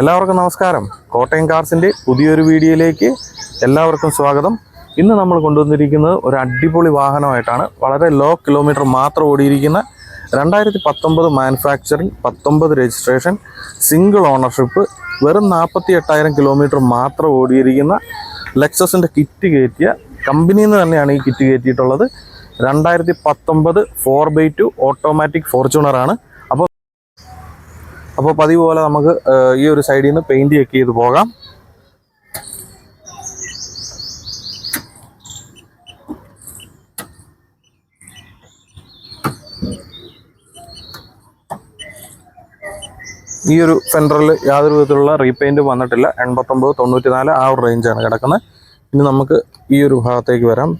എല്ലാവർക്കും നമസ്കാരം. കോട്ടയം കാർസിന്റെ പുതിയൊരു വീഡിയോയിലേക്ക് എല്ലാവർക്കും സ്വാഗതം. ഇന്ന് നമ്മൾ കൊണ്ടുവന്നിരിക്കുന്നത് ഒരു അടിപൊളി വാഹനമായിട്ടാണ്. വളരെ ലോ കിലോമീറ്റർ മാത്രം ഓടിയിരിക്കുന്ന രണ്ടായിരത്തി പത്തൊമ്പത് മാനുഫാക്ചറിങ് പത്തൊമ്പത് രജിസ്ട്രേഷൻ സിംഗിൾ ഓണർഷിപ്പ് വെറും നാൽപ്പത്തി എട്ടായിരം കിലോമീറ്റർ മാത്രം ഓടിയിരിക്കുന്ന ലെക്സസിന്റെ കിറ്റ് കയറ്റിയ കമ്പനിയിൽ നിന്ന് തന്നെയാണ് ഈ കിറ്റ് കയറ്റിയിട്ടുള്ളത്. രണ്ടായിരത്തി പത്തൊമ്പത് ഫോർ ബൈ ടു ഓട്ടോമാറ്റിക് ഫോർച്യൂണറാണ് അപ്പോൾ പതിവ് പോലെ നമുക്ക് ഈ ഒരു സൈഡിൽ നിന്ന് പെയിന്റ് ചെക്ക് ചെയ്ത് പോകാം. ഈ ഒരു ഫെൻഡറിൽ യാതൊരു വിധത്തിലുള്ള റീപെയിന്റും വന്നിട്ടില്ല. എൺപത്തൊമ്പത് തൊണ്ണൂറ്റി നാല് ആ ഒരു റേഞ്ചാണ് കിടക്കുന്നത്. ഇനി നമുക്ക് ഈ ഒരു ഭാഗത്തേക്ക് വരാം.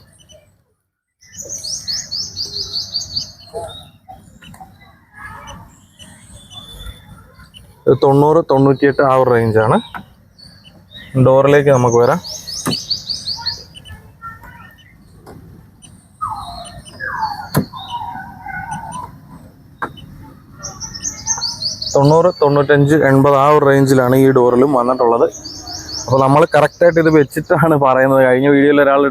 ഇത് തൊണ്ണൂറ് തൊണ്ണൂറ്റിയെട്ട് ആ ഒരു റേഞ്ചാണ് ഡോറിലേക്ക് നമുക്ക് വരാം. തൊണ്ണൂറ് തൊണ്ണൂറ്റഞ്ച് എൺപത് ആ ഒരു റേഞ്ചിലാണ് ഈ ഡോറിലും വന്നിട്ടുള്ളത്. അപ്പോൾ നമ്മൾ കറക്റ്റായിട്ട് ഇത് വെച്ചിട്ടാണ് പറയുന്നത്. കഴിഞ്ഞ വീഡിയോയിൽ ഒരാൾ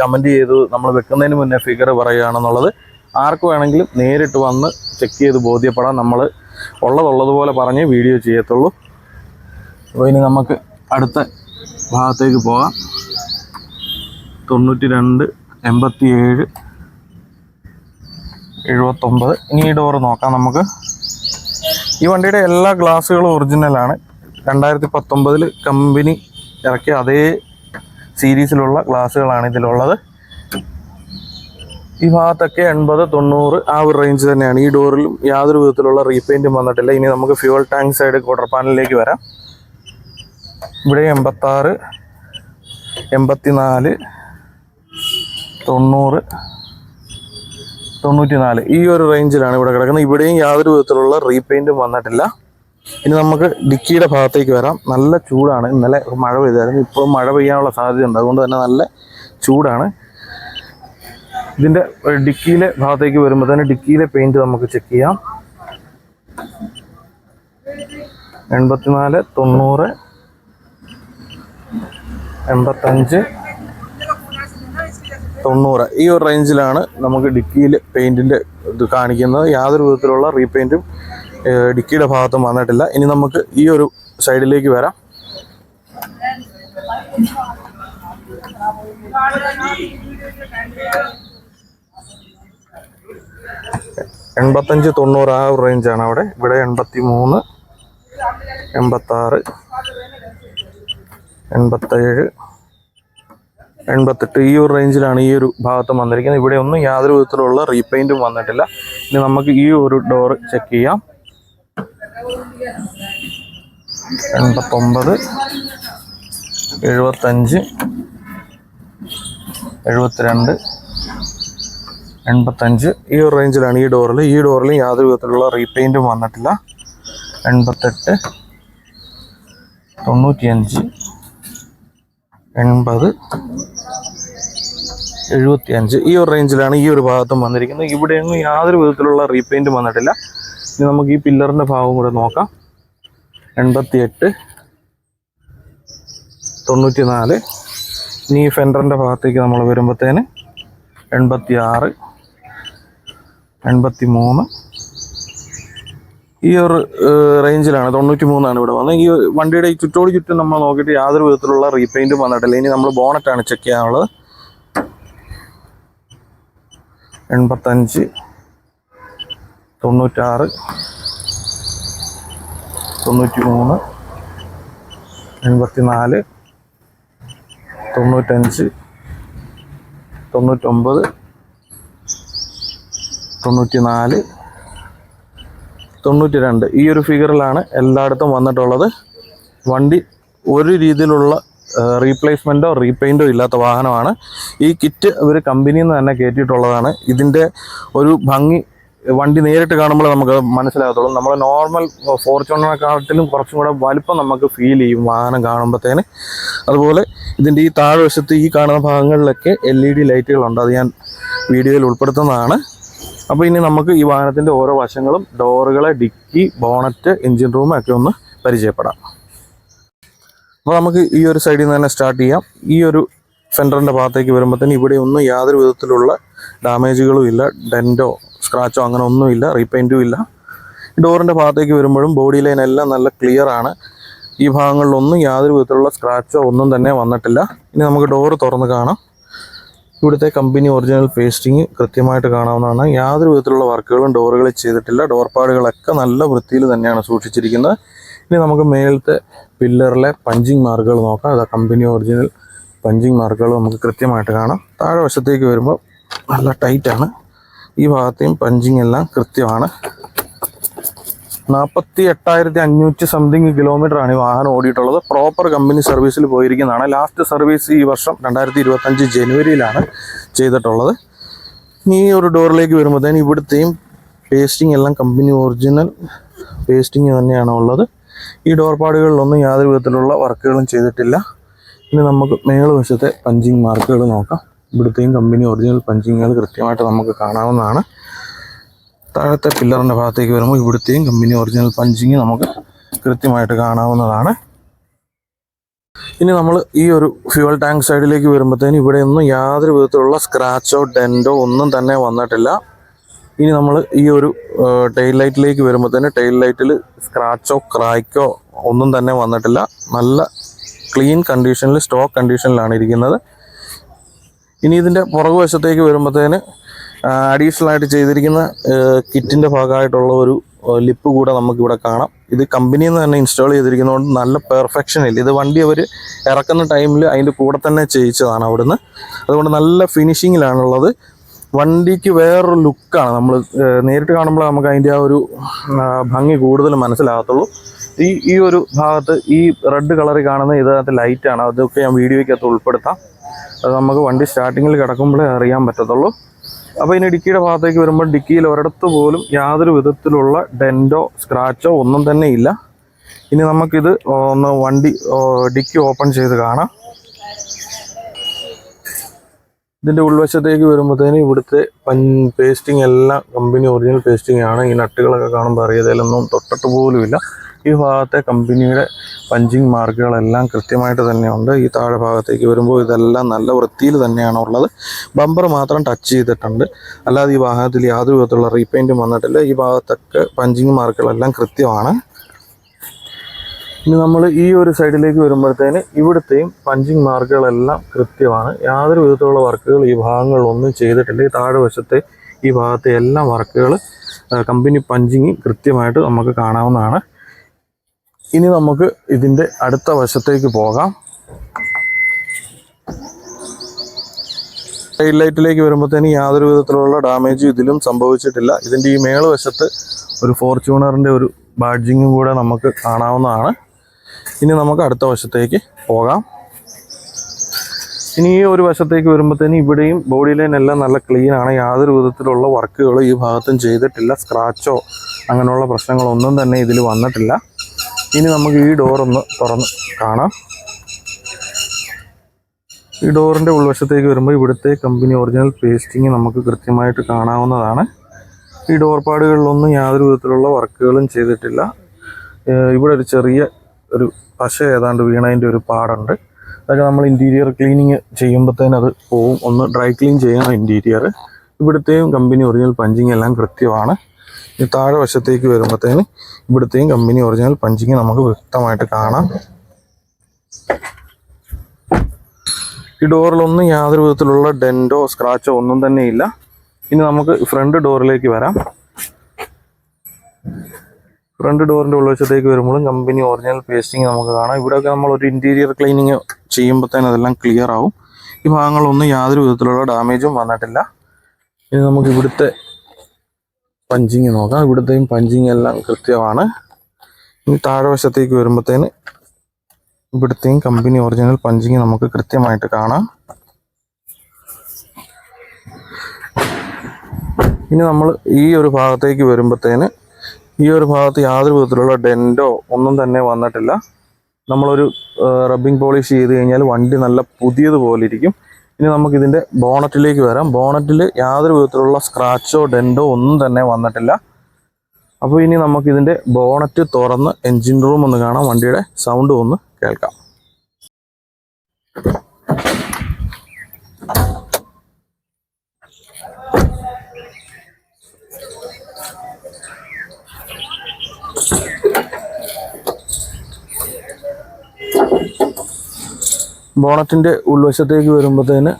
കമന്റ് ചെയ്തു. നമ്മൾ വെക്കുന്നതിന് മുന്നേ ഫിഗർ പറയുകയാണെന്നുള്ളത്. ആർക്ക് വേണമെങ്കിലും നേരിട്ട് വന്ന് ചെക്ക് ചെയ്ത് ബോധ്യപ്പെടാം. നമ്മൾ ഉള്ളതുള്ളതുപോലെ പറഞ്ഞ് വീഡിയോ ചെയ്യത്തുള്ളൂ. അപ്പോൾ ഇനി നമുക്ക് അടുത്ത ഭാഗത്തേക്ക് പോകാം. തൊണ്ണൂറ്റി രണ്ട് എൺപത്തി ഏഴ് എഴുപത്തൊമ്പത്. ഇനി ഈ ഡോറ് നോക്കാം നമുക്ക്. ഈ വണ്ടിയുടെ എല്ലാ ഗ്ലാസ്സുകളും ഒറിജിനലാണ് രണ്ടായിരത്തി പത്തൊമ്പതിൽ കമ്പനി ഇറക്കിയ അതേ സീരീസിലുള്ള ഗ്ലാസ്സുകളാണ് ഇതിലുള്ളത്. ഈ ഭാഗത്തൊക്കെ എൺപത് തൊണ്ണൂറ് ആ ഒരു റേഞ്ച് തന്നെയാണ്. ഈ ഡോറിലും യാതൊരു വിധത്തിലുള്ള റീപെയിന്റും വന്നിട്ടില്ല. ഇനി നമുക്ക് ഫ്യൂവൽ ടാങ്ക് സൈഡ് ക്വാർട്ടർ പാനലിലേക്ക് വരാം. ഇവിടെ എൺപത്താറ് എൺപത്തിനാല് തൊണ്ണൂറ് തൊണ്ണൂറ്റി നാല് ഈ ഒരു റേഞ്ചിലാണ് ഇവിടെ കിടക്കുന്നത്. ഇവിടെയും യാതൊരു വിധത്തിലുള്ള റീപെയിന്റും വന്നിട്ടില്ല. ഇനി നമുക്ക് ഡിക്കിയുടെ ഭാഗത്തേക്ക് വരാം. നല്ല ചൂടാണ്. ഇന്നലെ മഴ പെയ്തായിരുന്നു. ഇപ്പോൾ മഴ പെയ്യാനുള്ള സാധ്യതയുണ്ട്. അതുകൊണ്ട് തന്നെ നല്ല ചൂടാണ്. ഇതിന്റെ ഡിക്കിയിലെ ഭാഗത്തേക്ക് വരുമ്പോൾ തന്നെ ഡിക്കിയിലെ പെയിന്റ് നമുക്ക് ചെക്ക് ചെയ്യാം. എൺപത്തിനാല് തൊണ്ണൂറ് എൺപത്തഞ്ച് തൊണ്ണൂറ്. ഈ ഒരു റേഞ്ചിലാണ് നമുക്ക് ഡിക്കിയിൽ പെയിന്റിന്റെ ഇത് കാണിക്കുന്നത്. യാതൊരു വിധത്തിലുള്ള റീപെയിന്റും ഡിക്കിയുടെ ഭാഗത്തും വന്നിട്ടില്ല. ഇനി നമുക്ക് ഈ ഒരു സൈഡിലേക്ക് വരാം. എൺപത്തഞ്ച് തൊണ്ണൂറ് ആ ഒരു റേഞ്ചാണ് അവിടെ. ഇവിടെ എൺപത്തി മൂന്ന് എൺപത്താറ് എൺപത്തേഴ് എൺപത്തെട്ട് ഈ ഒരു റേഞ്ചിലാണ് ഈ ഒരു ഭാഗത്ത് വന്നിരിക്കുന്നത്. ഇവിടെ ഒന്നും യാതൊരു വിധത്തിലുള്ള റീപെയിന്റും വന്നിട്ടില്ല. ഇനി നമുക്ക് ഈ ഒരു ഡോറ് ചെക്ക് ചെയ്യാം. എൺപത്തൊമ്പത് എഴുപത്തഞ്ച് എഴുപത്തിരണ്ട് എൺപത്തഞ്ച്. ഈ ഒരു റേഞ്ചിലാണ് ഈ ഡോറിൽ. ഈ ഡോറിൽ യാതൊരു വിധത്തിലുള്ള റീപെയിന്റും വന്നിട്ടില്ല. എൺപത്തെട്ട് തൊണ്ണൂറ്റിയഞ്ച് എൺപത് എഴുപത്തിയഞ്ച്. ഈ ഒരു റേഞ്ചിലാണ് ഈ ഒരു ഭാഗത്തും വന്നിരിക്കുന്നത്. ഇവിടെയൊന്നും യാതൊരു വിധത്തിലുള്ള റീപെയിന്റും വന്നിട്ടില്ല. ഇനി നമുക്ക് ഈ പില്ലറിന്റെ ഭാഗം കൂടെ നോക്കാം. എൺപത്തിയെട്ട് തൊണ്ണൂറ്റി നാല് ഇനി ഈ ഫെൻഡറിന്റെ ഭാഗത്തേക്ക് നമ്മൾ വരുമ്പോഴത്തേന് എൺപത്തി ആറ് എൺപത്തി മൂന്ന് ഈ ഒരു റേഞ്ചിലാണ് തൊണ്ണൂറ്റി മൂന്നാണ് ഇവിടെ വന്നത്. ഈ വണ്ടിയുടെ ഈ ചുറ്റോട് ചുറ്റും നമ്മൾ നോക്കിയിട്ട് യാതൊരു വിധത്തിലുള്ള റീപെയിന്റും വന്നിട്ടില്ല. ഇനി നമ്മൾ ബോണറ്റാണ് ചെക്ക് ചെയ്യാനുള്ളത്. എൺപത്തഞ്ച് തൊണ്ണൂറ്റാറ് തൊണ്ണൂറ്റി മൂന്ന് എൺപത്തി നാല് തൊണ്ണൂറ്റഞ്ച് തൊണ്ണൂറ്റൊമ്പത് തൊണ്ണൂറ്റി നാല് തൊണ്ണൂറ്റി രണ്ട് ഈ ഒരു ഫിഗറിലാണ് എല്ലായിടത്തും വന്നിട്ടുള്ളത്. വണ്ടി ഒരു രീതിയിലുള്ള റീപ്ലേസ്മെന്റോ റീപെയിന്റോ ഇല്ലാത്ത വാഹനമാണ്. ഈ കിറ്റ് ഇവർ കമ്പനിയിൽ നിന്ന് തന്നെ കയറ്റിയിട്ടുള്ളതാണ് ഇതിന്റെ ഒരു ഭംഗി വണ്ടി നേരിട്ട് കാണുമ്പോൾ നമുക്ക് മനസ്സിലാകത്തുള്ളൂ. നമ്മൾ നോർമൽ ഫോർച്യൂണറിനെക്കാട്ടിലും കുറച്ചും കൂടെ വലിപ്പം നമുക്ക് ഫീൽ ചെയ്യും വാഹനം കാണുമ്പോഴത്തേന് അതുപോലെ ഇതിന്റെ ഈ താഴ്വശത്ത് ഈ കാണുന്ന ഭാഗങ്ങളിലൊക്കെ എൽ ഇ ഡി ലൈറ്റുകളുണ്ട് അത് ഞാൻ വീഡിയോയിൽ ഉൾപ്പെടുത്തുന്നതാണ്. അപ്പോൾ ഇനി നമുക്ക് ഈ വാഹനത്തിന്റെ ഓരോ വശങ്ങളും ഡോറുകളെ ഡിക്കി ബോണറ്റ് എൻജിൻ റൂം ഒക്കെ ഒന്ന് പരിചയപ്പെടാം. അപ്പോൾ നമുക്ക് ഈ ഒരു സൈഡിൽ നിന്ന് തന്നെ സ്റ്റാർട്ട് ചെയ്യാം. ഈ ഒരു ഫെൻഡറിന്റെ ഭാഗത്തേക്ക് വരുമ്പോഴത്തേന് ഇവിടെ ഒന്നും യാതൊരു വിധത്തിലുള്ള ഡാമേജുകളും ഇല്ല. ഡെന്റോ സ്ക്രാച്ചോ അങ്ങനെ ഒന്നുമില്ല റീപെയിന്റും ഇല്ല. ഡോറിന്റെ ഭാഗത്തേക്ക് വരുമ്പോഴും ബോഡി ലൈൻ എല്ലാം നല്ല ക്ലിയർ ആണ്. ഈ ഭാഗങ്ങളിലൊന്നും യാതൊരു വിധത്തിലുള്ള സ്ക്രാച്ചോ ഒന്നും തന്നെ വന്നിട്ടില്ല. ഇനി നമുക്ക് ഡോറ് തുറന്ന് കാണാം. ഇവിടുത്തെ കമ്പനി ഒറിജിനൽ പേസ്റ്റിംഗ് കൃത്യമായിട്ട് കാണാവുന്നതാണ്. യാതൊരു വിധത്തിലുള്ള വർക്കുകളും ഡോറുകളിൽ ചെയ്തിട്ടില്ല. ഡോർ പാടുകളൊക്കെ നല്ല വൃത്തിയിൽ തന്നെയാണ് സൂക്ഷിച്ചിരിക്കുന്നത്. ഇനി നമുക്ക് മേലത്തെ പില്ലറിലെ പഞ്ചിങ് മാർക്കുകൾ നോക്കാം. അതാ കമ്പനി ഒറിജിനൽ പഞ്ചിങ് മാർക്കുകൾ നമുക്ക് കൃത്യമായിട്ട് കാണാം. താഴെ വശത്തേക്ക് വരുമ്പോൾ നല്ല ടൈറ്റാണ് ഈ ഭാഗത്തെയും പഞ്ചിങ് എല്ലാം കൃത്യമാണ്. നാൽപ്പത്തി എട്ടായിരത്തി അഞ്ഞൂറ്റി സംതിങ് കിലോമീറ്റർ ആണ് ഈ വാഹനം ഓടിയിട്ടുള്ളത്. പ്രോപ്പർ കമ്പനി സർവീസിൽ പോയിരിക്കുന്നതാണ്. ലാസ്റ്റ് സർവീസ് ഈ വർഷം രണ്ടായിരത്തി ഇരുപത്തഞ്ച് ജനുവരിയിലാണ് ചെയ്തിട്ടുള്ളത്. ഇനി ഈ ഒരു ഡോറിലേക്ക് വരുമ്പോഴത്തേന് ഇവിടുത്തെയും പേസ്റ്റിംഗ് എല്ലാം കമ്പനി ഒറിജിനൽ പേസ്റ്റിംഗ് തന്നെയാണ് ഉള്ളത്. ഈ ഡോർ പാടുകളിലൊന്നും യാതൊരു വിധത്തിലുള്ള വർക്കുകളും ചെയ്തിട്ടില്ല. ഇനി നമുക്ക് മേളുവശത്തെ പഞ്ചിങ് മാർക്കുകൾ നോക്കാം. ഇവിടുത്തെയും കമ്പനി ഒറിജിനൽ പഞ്ചിങ്ങുകൾ കൃത്യമായിട്ട് നമുക്ക് കാണാവുന്നതാണ്. താഴത്തെ പില്ലറിന്റെ ഭാഗത്തേക്ക് വരുമ്പോൾ ഇവിടുത്തെയും കമ്പനി ഒറിജിനൽ പഞ്ചിങ് നമുക്ക് കൃത്യമായിട്ട് കാണാവുന്നതാണ്. ഇനി നമ്മൾ ഈ ഒരു ഫ്യൂവൽ ടാങ്ക് സൈഡിലേക്ക് വരുമ്പോഴത്തേന് ഇവിടെ ഒന്നും യാതൊരു വിധത്തിലുള്ള സ്ക്രാച്ചോ ഡെന്റോ ഒന്നും തന്നെ വന്നിട്ടില്ല. ഇനി നമ്മൾ ഈ ഒരു ടെയിൽ ലൈറ്റിലേക്ക് വരുമ്പോഴത്തേന് ടെയിൽ ലൈറ്റിൽ സ്ക്രാച്ചോ ക്രാക്കോ ഒന്നും തന്നെ വന്നിട്ടില്ല. നല്ല ക്ലീൻ കണ്ടീഷനിൽ സ്റ്റോക്ക് കണ്ടീഷനിലാണ് ഇരിക്കുന്നത്. ഇനി ഇതിന്റെ പുറകുവശത്തേക്ക് വരുമ്പോഴത്തേന് അഡീഷണൽ ആയിട്ട് ചെയ്തിരിക്കുന്ന കിറ്റിന്റെ ഭാഗമായിട്ടുള്ള ഒരു ലിപ്പ് കൂടെ നമുക്കിവിടെ കാണാം. ഇത് കമ്പനിയിൽ നിന്ന് തന്നെ ഇൻസ്റ്റാൾ ചെയ്തിരിക്കുന്നതുകൊണ്ട് നല്ല പെർഫെക്ഷൻ ഇല്ല. ഇത് വണ്ടി അവർ ഇറക്കുന്ന ടൈമിൽ അതിന്റെ കൂടെ തന്നെ ചെയ്യിച്ചതാണ് അവിടുന്ന്. അതുകൊണ്ട് നല്ല ഫിനിഷിങ്ങിലാണുള്ളത് വണ്ടിക്ക് വേറൊരു ലുക്കാണ് നമ്മൾ നേരിട്ട് കാണുമ്പോൾ നമുക്ക് അതിന്റെ ആ ഒരു ഭംഗി കൂടുതൽ മനസ്സിലാകത്തുള്ളൂ. ഈ ഈ ഒരു ഭാഗത്ത് ഈ റെഡ് കളറിൽ കാണുന്ന ഇതിനകത്ത് ലൈറ്റാണ് അതൊക്കെ ഞാൻ വീഡിയോയ്ക്കകത്ത് ഉൾപ്പെടുത്താം. അത് നമുക്ക് വണ്ടി സ്റ്റാർട്ടിങ്ങിൽ കിടക്കുമ്പോഴേ അറിയാൻ പറ്റത്തുള്ളൂ. അപ്പോൾ ഇനി ഡിക്കിയുടെ ഭാഗത്തേക്ക് വരുമ്പോൾ ഡിക്കിയിൽ ഒരിടത്ത് പോലും യാതൊരു വിധത്തിലുള്ള ഡെന്റോ സ്ക്രാച്ചോ ഒന്നും തന്നെ ഇല്ല. ഇനി നമുക്കിത് ഒന്ന് വണ്ടി ഡിക്കി ഓപ്പൺ ചെയ്ത് കാണാം. ഇതിന്റെ ഉൾവശത്തേക്ക് വരുമ്പോഴത്തേന് ഇവിടുത്തെ പൻ പേസ്റ്റിംഗ് എല്ലാം കമ്പനി ഒറിജിനൽ പേസ്റ്റിംഗ് ആണ്. ഈ നട്ടുകളൊക്കെ കാണുമ്പോൾ അറിയതേലൊന്നും തൊട്ടിട്ട് പോലുമില്ല. ഈ ഭാഗത്തെ കമ്പനിയുടെ പഞ്ചിങ് മാർക്കുകളെല്ലാം കൃത്യമായിട്ട് തന്നെയുണ്ട്. ഈ താഴെ ഭാഗത്തേക്ക് വരുമ്പോൾ ഇതെല്ലാം നല്ല വൃത്തിയിൽ തന്നെയാണ് ഉള്ളത്. ബമ്പർ മാത്രം ടച്ച് ചെയ്തിട്ടുണ്ട്. അല്ലാതെ ഈ വാഹനത്തിൽ യാതൊരു വിധത്തിലുള്ള റീപെയിന്റും വന്നിട്ടില്ല. ഈ ഭാഗത്തൊക്കെ പഞ്ചിങ് മാർക്കുകളെല്ലാം കൃത്യമാണ്. ഇനി നമ്മൾ ഈ ഒരു സൈഡിലേക്ക് വരുമ്പോഴത്തേന് ഇവിടുത്തെയും പഞ്ചിങ് മാർക്കുകളെല്ലാം കൃത്യമാണ്. യാതൊരു വിധത്തിലുള്ള വർക്കുകൾ ഈ ഭാഗങ്ങളിലൊന്നും ചെയ്തിട്ടില്ല. ഈ താഴെ വശത്തെ ഈ ഭാഗത്തെ എല്ലാ വർക്കുകൾ കമ്പനി പഞ്ചിങ് കൃത്യമായിട്ട് നമുക്ക് കാണാവുന്നതാണ്. ഇനി നമുക്ക് ഇതിന്റെ അടുത്ത വശത്തേക്ക് പോകാം. ടൈൽ ലൈറ്റിലേക്ക് വരുമ്പോഴത്തേന് യാതൊരു വിധത്തിലുള്ള ഡാമേജും ഇതിലും സംഭവിച്ചിട്ടില്ല. ഇതിന്റെ ഈ മേളുവശത്ത് ഒരു ഫോർച്യൂണറിന്റെ ഒരു ബാഡ്ജിങ്ങും കൂടെ നമുക്ക് കാണാവുന്നതാണ്. ഇനി നമുക്ക് അടുത്ത വശത്തേക്ക് പോകാം. ഇനി ഈ ഒരു വശത്തേക്ക് വരുമ്പോഴത്തേന് ഇവിടെയും ബോഡി ലൈൻ എല്ലാം നല്ല ക്ലീൻ ആണ്. യാതൊരു വിധത്തിലുള്ള വർക്കുകൾ ഈ ഭാഗത്തും ചെയ്തിട്ടില്ല. സ്ക്രാച്ചോ അങ്ങനെയുള്ള പ്രശ്നങ്ങളൊന്നും തന്നെ ഇതിൽ വന്നിട്ടില്ല. ഇനി നമുക്ക് ഈ ഡോറൊന്ന് തുറന്ന് കാണാം. ഈ ഡോറിന്റെ ഉൾവശത്തേക്ക് വരുമ്പോൾ ഇവിടുത്തെ കമ്പനി ഒറിജിനൽ പേസ്റ്റിങ് നമുക്ക് കൃത്യമായിട്ട് കാണാവുന്നതാണ്. ഈ ഡോർ പാടുകളിലൊന്നും യാതൊരു വിധത്തിലുള്ള വർക്കുകളും ചെയ്തിട്ടില്ല. ഇവിടെ ഒരു ചെറിയ ഒരു പശ ഏതാണ്ട് വീണതിന്റെ ഒരു പാടുണ്ട്. അതൊക്കെ നമ്മൾ ഇന്റീരിയർ ക്ലീനിങ് ചെയ്യുമ്പോഴത്തേന് അത് പോവും. ഒന്ന് ഡ്രൈ ക്ലീൻ ചെയ്യണം ഇന്റീരിയർ ഇവിടുത്തെയും കമ്പനി ഒറിജിനൽ പഞ്ചിങ് എല്ലാം കൃത്യമാണ്. ഈ താഴെ വശത്തേക്ക് വരുമ്പോഴത്തേന് ഇവിടുത്തെയും കമ്പനി ഒറിജിനൽ പഞ്ചിങ് നമുക്ക് വ്യക്തമായിട്ട് കാണാം. ഈ ഡോറിലൊന്നും യാതൊരു വിധത്തിലുള്ള ഡെന്റോ സ്ക്രാച്ചോ ഒന്നും തന്നെ ഇല്ല. ഇനി നമുക്ക് ഫ്രണ്ട് ഡോറിലേക്ക് വരാം. ഫ്രണ്ട് ഡോറിന്റെ ഉൾവശത്തേക്ക് വരുമ്പോഴും കമ്പനി ഒറിജിനൽ പേസ്റ്റിംഗ് നമുക്ക് കാണാം. ഇവിടെയൊക്കെ നമ്മൾ ഒരു ഇന്റീരിയർ ക്ലീനിങ് തന്നെ അതെല്ലാം ക്ലിയർ ആവും. ഈ ഭാഗങ്ങളൊന്നും യാതൊരു വിധത്തിലുള്ള ഡാമേജും വന്നിട്ടില്ല. ഇനി നമുക്ക് ഇവിടുത്തെ പഞ്ചിങ് നോക്കാം. ഇവിടുത്തെയും പഞ്ചിങ് എല്ലാം കൃത്യമാണ്. ഇനി താഴെ വശത്തേക്ക് വരുമ്പോഴത്തേന് ഇവിടുത്തെയും കമ്പനി ഒറിജിനൽ പഞ്ചിങ് നമുക്ക് കൃത്യമായിട്ട് കാണാം. ഇനി നമ്മൾ ഈ ഒരു ഭാഗത്തേക്ക് വരുമ്പോഴത്തേന് ഈ ഒരു ഭാഗത്ത് യാതൊരു വിധത്തിലുള്ള ഡെന്റോ ഒന്നും തന്നെ വന്നിട്ടില്ല. നമ്മളൊരു റബ്ബിംഗ് പോളിഷ് ചെയ്ത് കഴിഞ്ഞാൽ വണ്ടി നല്ല പുതിയതുപോലെ ഇരിക്കും. ഇനി നമുക്ക് ഇതിന്റെ ബോണറ്റിലേക്ക് വരാം. ബോണറ്റിൽ യാതൊരു വിധത്തിലുള്ള സ്ക്രാച്ചോ ഡെന്റോ ഒന്നും തന്നെ വന്നിട്ടില്ല. അപ്പോൾ ഇനി നമുക്കിതിന്റെ ബോണറ്റ് തുറന്ന് എൻജിൻ റൂം ഒന്ന് കാണാം. വണ്ടിയുടെ സൗണ്ട് ഒന്ന് കേൾക്കാം. ബോണറ്റിന്റെ ഉൾവശത്തേക്ക് വരുമ്പോഴത്തേന്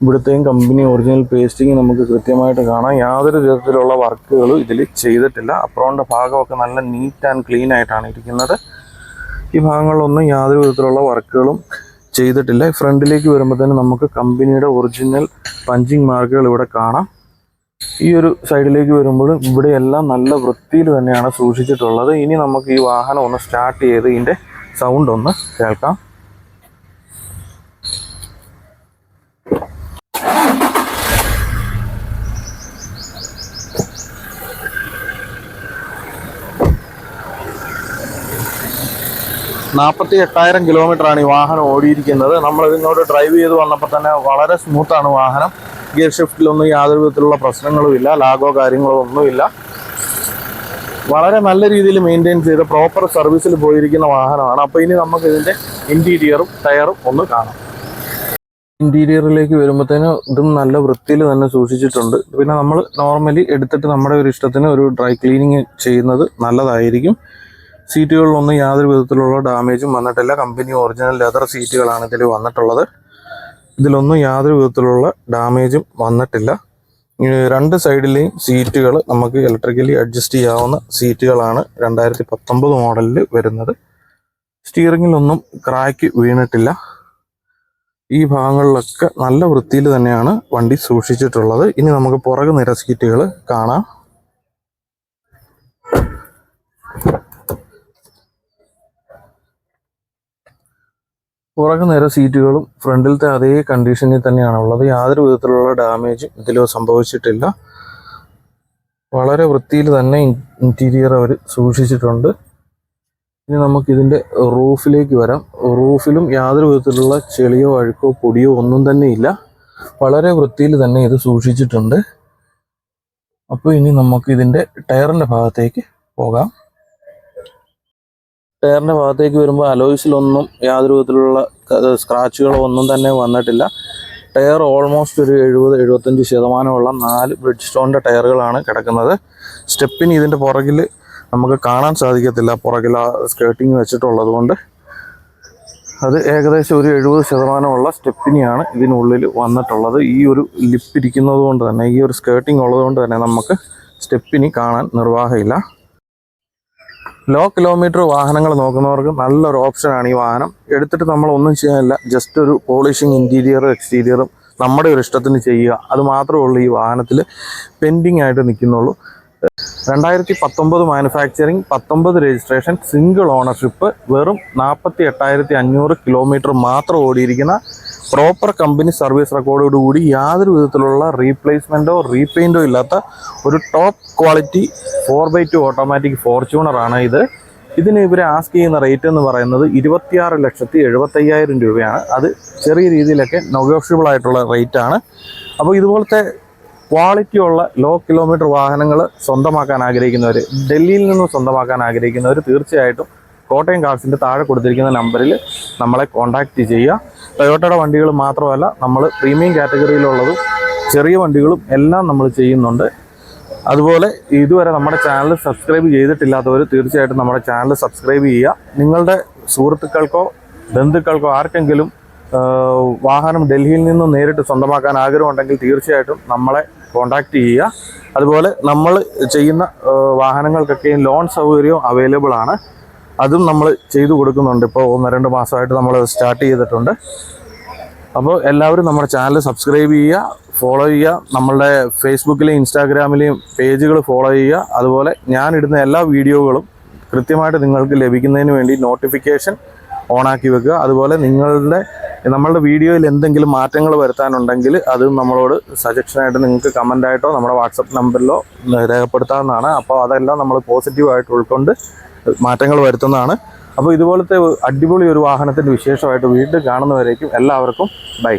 ഇവിടുത്തെയും കമ്പനി ഒറിജിനൽ പേസ്റ്റിംഗ് നമുക്ക് കൃത്യമായിട്ട് കാണാം. യാതൊരു വിധത്തിലുള്ള വർക്കുകളും ഇതിൽ ചെയ്തിട്ടില്ല. അപ്രോണിന്റെ ഭാഗമൊക്കെ നല്ല നീറ്റ് ആൻഡ് ക്ലീൻ ആയിട്ടാണ് ഇരിക്കുന്നത്. ഈ ഭാഗങ്ങളിലൊന്നും യാതൊരു വിധത്തിലുള്ള വർക്കുകളും ചെയ്തിട്ടില്ല. ഫ്രണ്ടിലേക്ക് വരുമ്പോഴത്തേന് നമുക്ക് കമ്പനിയുടെ ഒറിജിനൽ പഞ്ചിങ് മാർക്കുകൾ ഇവിടെ കാണാം. ഈ ഒരു സൈഡിലേക്ക് വരുമ്പോൾ ഇവിടെയെല്ലാം നല്ല വൃത്തിയിൽ തന്നെയാണ് സൂക്ഷിച്ചിട്ടുള്ളത്. ഇനി നമുക്ക് ഈ വാഹനം ഒന്ന് സ്റ്റാർട്ട് ചെയ്ത് ഇതിന്റെ സൗണ്ട് ഒന്ന് കേൾക്കാം. നാൽപ്പത്തി എട്ടായിരം കിലോമീറ്റർ ആണ് ഈ വാഹനം ഓടിയിരിക്കുന്നത്. നമ്മൾ ഇതിനോട് ഡ്രൈവ് ചെയ്ത് വന്നപ്പോൾ തന്നെ വളരെ സ്മൂത്താണ് വാഹനം. ഗിയർ ഷിഫ്റ്റിലൊന്നും യാതൊരു വിധത്തിലുള്ള പ്രശ്നങ്ങളും ഇല്ല ലാഗോ കാര്യങ്ങളോ ഒന്നുമില്ല വളരെ നല്ല രീതിയിൽ മെയിന്റെയിൻ ചെയ്ത് പ്രോപ്പർ സർവീസിൽ പോയിരിക്കുന്ന വാഹനമാണ്. അപ്പോൾ ഇനി നമുക്ക് ഇതിന്റെ ഇന്റീരിയറും ടയറും ഒന്ന് കാണാം. ഇന്റീരിയറിലേക്ക് വരുമ്പോഴത്തേനും ഇതും നല്ല വൃത്തിയിൽ തന്നെ സൂക്ഷിച്ചിട്ടുണ്ട്. പിന്നെ നമ്മൾ നോർമലി എടുത്തിട്ട് നമ്മുടെ ഒരു ഇഷ്ടത്തിന് ഒരു ഡ്രൈ ക്ലീനിങ് ചെയ്യുന്നത് നല്ലതായിരിക്കും. സീറ്റുകളിലൊന്നും യാതൊരു വിധത്തിലുള്ള ഡാമേജും വന്നിട്ടില്ല. കമ്പനി ഒറിജിനൽ ലെതർ സീറ്റുകളാണ് ഇതിൽ വന്നിട്ടുള്ളത്. ഇതിലൊന്നും യാതൊരു വിധത്തിലുള്ള ഡാമേജും വന്നിട്ടില്ല. രണ്ട് സൈഡിലെയും സീറ്റുകൾ നമുക്ക് ഇലക്ട്രിക്കലി അഡ്ജസ്റ്റ് ചെയ്യാവുന്ന സീറ്റുകളാണ് രണ്ടായിരത്തി പത്തൊമ്പത് മോഡലിൽ വരുന്നത് സ്റ്റിയറിങ്ങിലൊന്നും ക്രാക്ക് വീണിട്ടില്ല. ഈ ഭാഗങ്ങളിലൊക്കെ നല്ല വൃത്തിയിൽ തന്നെയാണ് വണ്ടി സൂക്ഷിച്ചിട്ടുള്ളത്. ഇനി നമുക്ക് പുറകു നിര സീറ്റുകൾ കാണാം. പുറകു നേരെ സീറ്റുകളും ഫ്രണ്ടിലത്തെ അതേ കണ്ടീഷനിൽ തന്നെയാണ് ഉള്ളത്. യാതൊരു വിധത്തിലുള്ള ഡാമേജും ഇതിലോ സംഭവിച്ചിട്ടില്ല. വളരെ വൃത്തിയിൽ തന്നെ ഇന്റീരിയർ അവർ സൂക്ഷിച്ചിട്ടുണ്ട്. ഇനി നമുക്ക് ഇതിന്റെ റൂഫിലേക്ക് വരാം. റൂഫിലും യാതൊരു വിധത്തിലുള്ള ചെളിയോ അഴുക്കോ പൊടിയോ ഒന്നും തന്നെ ഇല്ല. വളരെ വൃത്തിയിൽ തന്നെ ഇത് സൂക്ഷിച്ചിട്ടുണ്ട്. അപ്പോൾ ഇനി നമുക്ക് ഇതിന്റെ ടയറിന്റെ ഭാഗത്തേക്ക് പോകാം. ടയറിന്റെ ഭാഗത്തേക്ക് വരുമ്പോൾ അലോയ്സിലൊന്നും യാതൊരു വിധത്തിലുള്ള സ്ക്രാച്ചുകളോ ഒന്നും തന്നെ വന്നിട്ടില്ല. ടയർ ഓൾമോസ്റ്റ് ഒരു എഴുപത് എഴുപത്തഞ്ച് ശതമാനമുള്ള നാല് ബ്രിഡ് സ്റ്റോണിന്റെ ടയറുകളാണ് കിടക്കുന്നത്. സ്റ്റെപ്പിന് ഇതിന്റെ പുറകിൽ നമുക്ക് കാണാൻ സാധിക്കത്തില്ല. പുറകിൽ ആ സ്കേർട്ടിങ് വെച്ചിട്ടുള്ളത് കൊണ്ട് അത് ഏകദേശം ഒരു എഴുപത് ശതമാനമുള്ള സ്റ്റെപ്പിനെയാണ് ഇതിനുള്ളിൽ വന്നിട്ടുള്ളത്. ഈ ഒരു ലിപ്പ് ഇരിക്കുന്നത് കൊണ്ട് തന്നെ ഈ ഒരു സ്കേർട്ടിങ് ഉള്ളത് കൊണ്ട് തന്നെ നമുക്ക് സ്റ്റെപ്പിനി കാണാൻ നിർവാഹമില്ല. ലോ കിലോമീറ്റർ വാഹനങ്ങൾ നോക്കുന്നവർക്ക് നല്ലൊരു ഓപ്ഷനാണ് ഈ വാഹനം. എടുത്തിട്ട് നമ്മൾ ഒന്നും ചെയ്യാനില്ല. ജസ്റ്റ് ഒരു പോളിഷിങ് ഇന്റീരിയറും എക്സ്റ്റീരിയറും നമ്മുടെ ഒരു ഇഷ്ടത്തിന് ചെയ്യുക. അത് മാത്രമേ ഉള്ളൂ ഈ വാഹനത്തിൽ പെൻഡിങ് ആയിട്ട് നിൽക്കുന്നുള്ളൂ. രണ്ടായിരത്തി പത്തൊമ്പത് മാനുഫാക്ചറിങ് പത്തൊമ്പത് രജിസ്ട്രേഷൻ സിംഗിൾ ഓണർഷിപ്പ് വെറും നാൽപ്പത്തി എട്ടായിരത്തി അഞ്ഞൂറ് കിലോമീറ്റർ മാത്രം ഓടിയിരിക്കുന്ന പ്രോപ്പർ കമ്പനി സർവീസ് റെക്കോർഡോടുകൂടി യാതൊരു വിധത്തിലുള്ള റീപ്ലേസ്മെന്റോ റീപെയിന്റോ ഇല്ലാത്ത ഒരു top quality four by two automatic ഫോർച്യൂണറാണ് ഇത്. ഇതിന് ഇവർ ആസ്ക് ചെയ്യുന്ന റേറ്റ് എന്ന് പറയുന്നത് ഇരുപത്തിയാറ് ലക്ഷത്തി എഴുപത്തയ്യായിരം രൂപയാണ്. അത് ചെറിയ രീതിയിലൊക്കെ നെഗോഷ്യബിൾ ആയിട്ടുള്ള റേറ്റ് ആണ്. അപ്പോൾ ഇതുപോലത്തെ ക്വാളിറ്റി ഉള്ള ലോ കിലോമീറ്റർ വാഹനങ്ങൾ സ്വന്തമാക്കാൻ ആഗ്രഹിക്കുന്നവർ ഡൽഹിയിൽ നിന്നും സ്വന്തമാക്കാൻ ആഗ്രഹിക്കുന്നവർ തീർച്ചയായിട്ടും കോട്ടയം കാർസിന്റെ താഴെ കൊടുത്തിരിക്കുന്ന നമ്പറിൽ നമ്മളെ കോൺടാക്റ്റ് ചെയ്യുക. ടൊയോട്ടയുടെ വണ്ടികൾ മാത്രമല്ല നമ്മൾ പ്രീമിയം കാറ്റഗറിയിലുള്ളതും ചെറിയ വണ്ടികളും എല്ലാം നമ്മൾ ചെയ്യുന്നുണ്ട്. അതുപോലെ ഇതുവരെ നമ്മുടെ ചാനൽ സബ്സ്ക്രൈബ് ചെയ്തിട്ടില്ലാത്തവർ തീർച്ചയായിട്ടും നമ്മുടെ ചാനൽ സബ്സ്ക്രൈബ് ചെയ്യുക. നിങ്ങളുടെ സുഹൃത്തുക്കൾക്കോ ബന്ധുക്കൾക്കോ ആർക്കെങ്കിലും വാഹനം ഡൽഹിയിൽ നിന്നും നേരിട്ട് സ്വന്തമാക്കാൻ ആഗ്രഹമുണ്ടെങ്കിൽ തീർച്ചയായിട്ടും നമ്മളെ കോൺടാക്റ്റ് ചെയ്യുക. അതുപോലെ നമ്മൾ ചെയ്യുന്ന വാഹനങ്ങൾക്കൊക്കെയും ലോൺ സൗകര്യവും അവൈലബിൾ ആണ്. അതും നമ്മൾ ചെയ്തു കൊടുക്കുന്നുണ്ട്. ഇപ്പോൾ ഒന്ന് രണ്ട് മാസമായിട്ട് നമ്മൾ സ്റ്റാർട്ട് ചെയ്തിട്ടുണ്ട്. അപ്പോൾ എല്ലാവരും നമ്മുടെ ചാനൽ സബ്സ്ക്രൈബ് ചെയ്യുക ഫോളോ ചെയ്യുക നമ്മളുടെ ഫേസ്ബുക്കിലെയും ഇൻസ്റ്റാഗ്രാമിലെയും പേജുകൾ ഫോളോ ചെയ്യുക. അതുപോലെ ഞാൻ ഇടുന്ന എല്ലാ വീഡിയോകളും കൃത്യമായിട്ട് നിങ്ങൾക്ക് ലഭിക്കുന്നതിന് വേണ്ടി നോട്ടിഫിക്കേഷൻ ഓണാക്കി വെക്കുക. അതുപോലെ നിങ്ങളുടെ നമ്മളുടെ വീഡിയോയിൽ എന്തെങ്കിലും മാറ്റങ്ങൾ വരുത്താനുണ്ടെങ്കിൽ അത് നമ്മളോട് സജഷനായിട്ട് നിങ്ങൾക്ക് കമന്റായിട്ടോ നമ്മുടെ വാട്സപ്പ് നമ്പറിലോ രേഖപ്പെടുത്താവുന്നതാണ്. അപ്പോൾ അതെല്ലാം നമ്മൾ പോസിറ്റീവായിട്ട് ഉൾക്കൊണ്ട് മാറ്റങ്ങൾ വരുത്തുന്നതാണ്. അപ്പോൾ ഇതുപോലത്തെ അടിപൊളി ഒരു വാഹനത്തിന്റെ വിശേഷമായിട്ട് വീണ്ടും കാണുന്നവരേക്കും എല്ലാവർക്കും ബൈ.